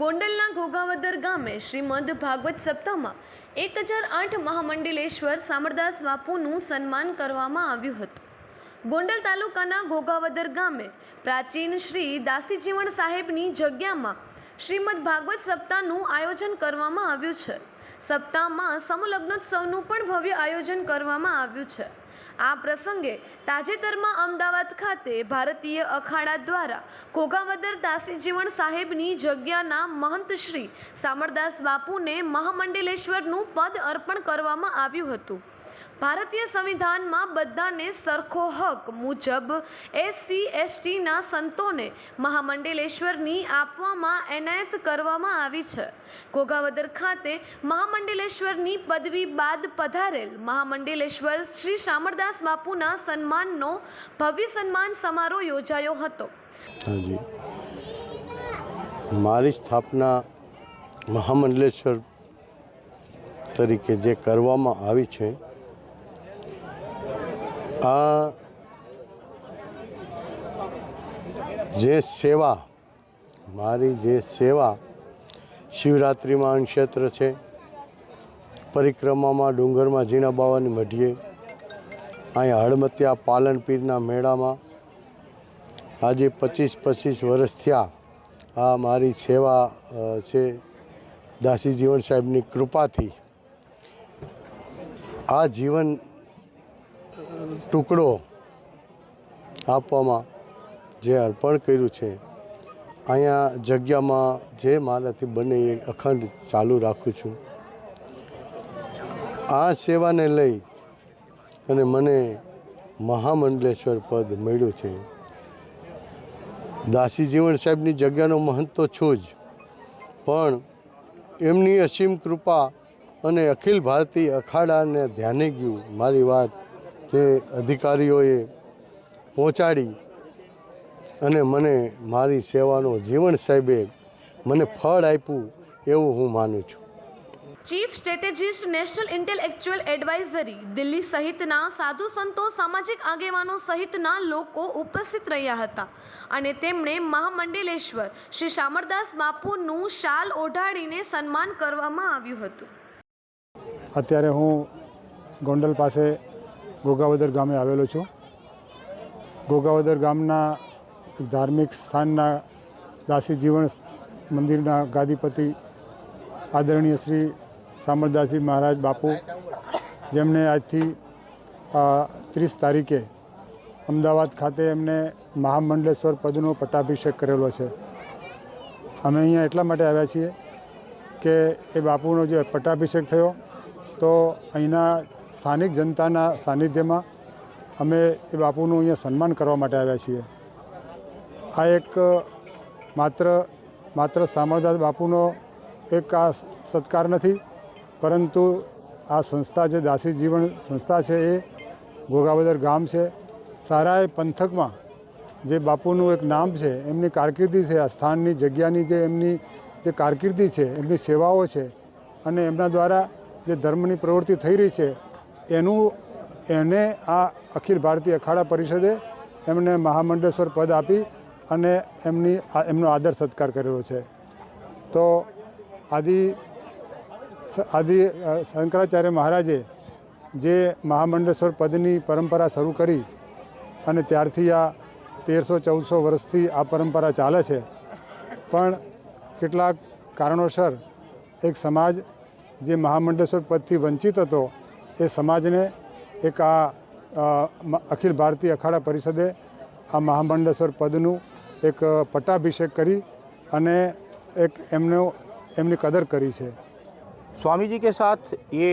ગોંડલના ઘોઘાવદર ગામે શ્રીમદ ભાગવત સપ્તાહમાં એક હજાર આઠ મહામંડલેશ્વર સામરદાસ બાપુનું સન્માન કરવામાં આવ્યું હતું. ગોંડલ તાલુકાના ઘોઘાવદર ગામે પ્રાચીન શ્રી દાસીજીવણ સાહેબની જગ્યામાં શ્રીમદ ભાગવત સપ્તાહનું આયોજન કરવામાં આવ્યું છે. સપ્તાહમાં સમલગ્નોત્સવનું પણ ભવ્ય આયોજન કરવામાં આવ્યું છે. આ પ્રસંગે તાજેતરમાં અમદાવાદ ખાતે ભારતીય અખાડા દ્વારા ઘોઘાવદર દાસીજીવણ સાહેબની જગ્યાના મહંત શ્રી સામરદાસ બાપુને મહામંડલેશ્વરનું પદ અર્પણ કરવામાં આવ્યું હતું. ભારતીય સંવિધાનમાં બધાને સરખો હક મુજબ એસસી, એસટીના સંતોને મહામંડલેશ્વરની આપવામાં એનાયત કરવામાં આવી છે. ઘોઘાવદર ખાતે મહામંડલેશ્વરની પદવી બાદ પધારેલ મહામંડલેશ્વર શ્રી શામળદાસ બાપુના સન્માનનો ભવ્ય સન્માન સમારોહ યોજાયો હતો. મારી સ્થાપના મહામંડલેશ્વર તરીકે જે કરવામાં આવી છે આ જે સેવા, મારી જે સેવા શિવરાત્રિમાં અન્નક્ષેત્ર છે, પરિક્રમામાં, ડુંગરમાં, ઝીણા બાવાની મઢીએ, અહીંયા હળમતિયા પાલનપીરના મેળામાં, આજે પચીસ પચીસ વર્ષ થયા આ મારી સેવા છે, દાસી જીવન સાહેબની કૃપાથી. આ જીવન ટુકડો આપવામાં જે અર્પણ કર્યું છે, અહીંયા જગ્યામાં જે મારાથી બને એ અખંડ ચાલુ રાખું છું. આ સેવાને લઈ અને મને મહામંડલેશ્વર પદ મળ્યું છે. દાસી જીવન સાહેબની જગ્યાનો મહંત તો છું જ, પણ એમની અસીમ કૃપા અને અખિલ ભારતીય અખાડાને ધ્યાને ગયું મારી વાત જે અધિકારીઓએ પહોંચાડી અને મને મારી સેવાનો જીવન સાહેબે મને ફળ આપ્યું એવું હું માનું છું. Chief strategist national intel actual advisory Delhi સહિતના સાધુ સંતો સામાજિક આગેવાનો સહિતના લોકો ઉપસ્થિત રહ્યા હતા અને તેમણે મહામંડલેશ્વર શ્રી શામળદાસ બાપુનું શાલ ઓઢાડીને સન્માન કરવામાં આવ્યું હતું. અત્યારે હું ગોંડલ પાસે ગોગાવદર ગામે આવેલો છું. ગોગાવદર ગામના ધાર્મિક સ્થાનના દાસી જીવન મંદિરના ગાદીપતિ આદરણીય શ્રી સામરદાસજી મહારાજ બાપુ, જેમને આજથી ત્રીસ તારીખે અમદાવાદ ખાતે એમને મહામંડલેશ્વર પદનો પટ્ટાભિષેક કરેલો છે. અમે અહીંયા એટલા માટે આવ્યા છીએ કે એ બાપુનો જે પટ્ટાભિષેક થયો, તો અહીંના સ્થાનિક જનતાના સાનિધ્યમાં અમે એ બાપુનું અહીંયા સન્માન કરવા માટે આવ્યા છીએ. આ એક માત્ર માત્ર સામળદાસ બાપુનો એક આ સત્કાર નથી, પરંતુ આ સંસ્થા જે દાસી જીવન સંસ્થા છે એ ઘોઘાવદર ગામ છે. સારાએ પંથકમાં જે બાપુનું એક નામ છે, એમની કારકિર્દી છે, આ સ્થાનની જગ્યાની જે એમની જે કારકિર્દી છે, એમની સેવાઓ છે અને એમના દ્વારા જે ધર્મની પ્રવૃત્તિ થઈ રહી છે એનું એને આ અખિલ ભારતીય અખાડા પરિષદે એમને મહામંડેશ્વર પદ આપી અને એમની એમનો આદર સત્કાર કરેલો છે. તો આદિ આદિ શંકરાચાર્ય મહારાજે જે મહામંડેશ્વર પદની પરંપરા શરૂ કરી અને ત્યારથી આ તેરસો ચૌદસો વર્ષથી આ પરંપરા ચાલે છે. પણ કેટલાક કારણોસર એક સમાજ જે મહામંડેશ્વર પદથી વંચિત હતો એ સમાજને એક આ અ, મ- અખિલ ભારતીય અખાડા પરિષદે આ મહામંડલેશ્વર પદનું એક અ, પટ્ટાભિષેક કરી અને એક એમનો એમની કદર કરી છે स्वामी जी के साथ ये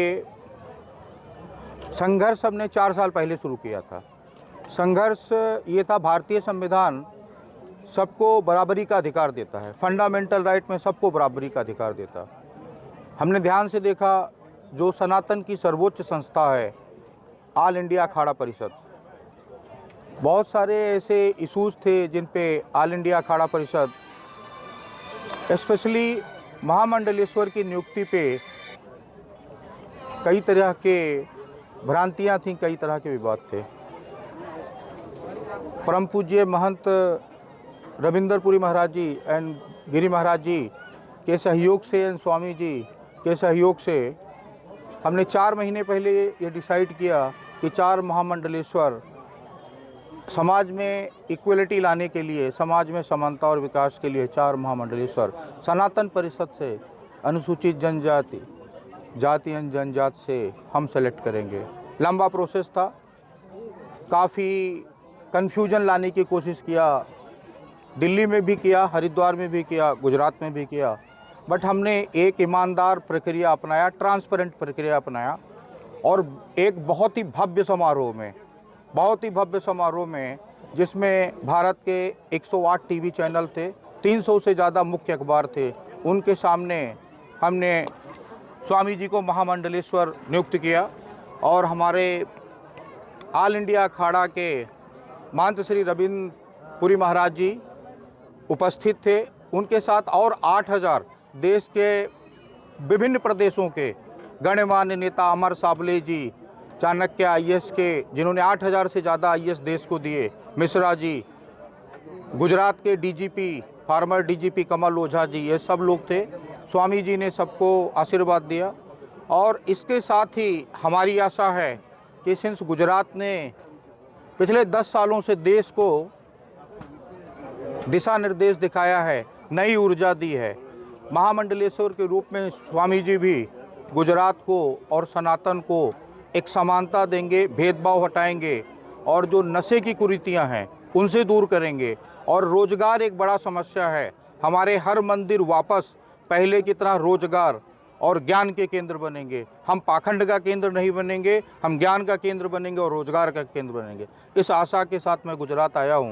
संघर्ष हमने चार साल पहले शुरू किया था संघर्ष ये था भारतीय संविधान सबको बराबरी का अधिकार देता है फंडामेंटल राइट में सबको बराबरी का अधिकार देता है हमने ध्यान से देखा जो सनातन की सर्वोच्च संस्था है ऑल इंडिया अखाड़ा परिषद बहुत सारे ऐसे इशूज़ थे जिन पे all India Akhara Parishad specially महामंडलेश्वर की नियुक्ति पे कई तरह के भ्रांतियाँ थीं, कई तरह के विवाद थे। परम पूज्य महंत रविंदरपुरी महाराज जी एंड गिरी महाराज जी के सहयोग से एंड स्वामी जी के सहयोग से हमने चार महीने पहले ये डिसाइड किया कि चार महामंडलेश्वर समाज में इक्वलिटी लाने के लिए, समाज में समानता और विकास के लिए चार महामंडलेश्वर, सनातन परिषद से अनुसूचित जनजाति, जाति एवं जनजाति से हम सेलेक्ट करेंगे। लंबा प्रोसेस था। काफ़ी कन्फ्यूज़न लाने की कोशिश किया। दिल्ली में भी किया, हरिद्वार में भी किया, गुजरात में भी किया। बट हमने एक ईमानदार प्रक्रिया अपनाया, ट्रांसपेरेंट प्रक्रिया अपनाया और एक बहुत ही भव्य समारोह में, बहुत ही भव्य समारोह में जिसमें भारत के 108 टीवी चैनल थे 300 से ज़्यादा मुख्य अखबार थे, उनके सामने हमने स्वामी जी को महामंडलेश्वर नियुक्त किया और हमारे ऑल इंडिया अखाड़ा के महंत श्री रविंद्र पुरी महाराज जी उपस्थित थे, उनके साथ और 8000 देश के विभिन्न प्रदेशों के गणमान्य नेता अमर साबले जी, चाणक्य आई के, जिन्होंने 8000 से ज़्यादा आई देश को दिए। मिश्रा जी, गुजरात के DGP former DGP Kamal Ojha ji, ये सब लोग थे। स्वामी जी ने सबको आशीर्वाद दिया। और इसके साथ ही हमारी आशा है कि सिंस गुजरात ने पिछले दस सालों से देश को दिशा निर्देश दिखाया है, नई ऊर्जा दी है। महामंडलेश्वर के रूप में स्वामी जी भी गुजरात को और सनातन को एक समानता देंगे, भेदभाव हटाएँगे और जो नशे की कुरीतियाँ हैं, उनसे दूर करेंगे। और रोज़गार एक बड़ा समस्या है। हमारे हर मंदिर वापस पहले की तरह रोज़गार और ज्ञान के केंद्र बनेंगे। हम पाखंड का केंद्र नहीं बनेंगे, हम ज्ञान का केंद्र बनेंगे और रोज़गार का केंद्र बनेंगे। इस आशा के साथ मैं गुजरात आया हूँ।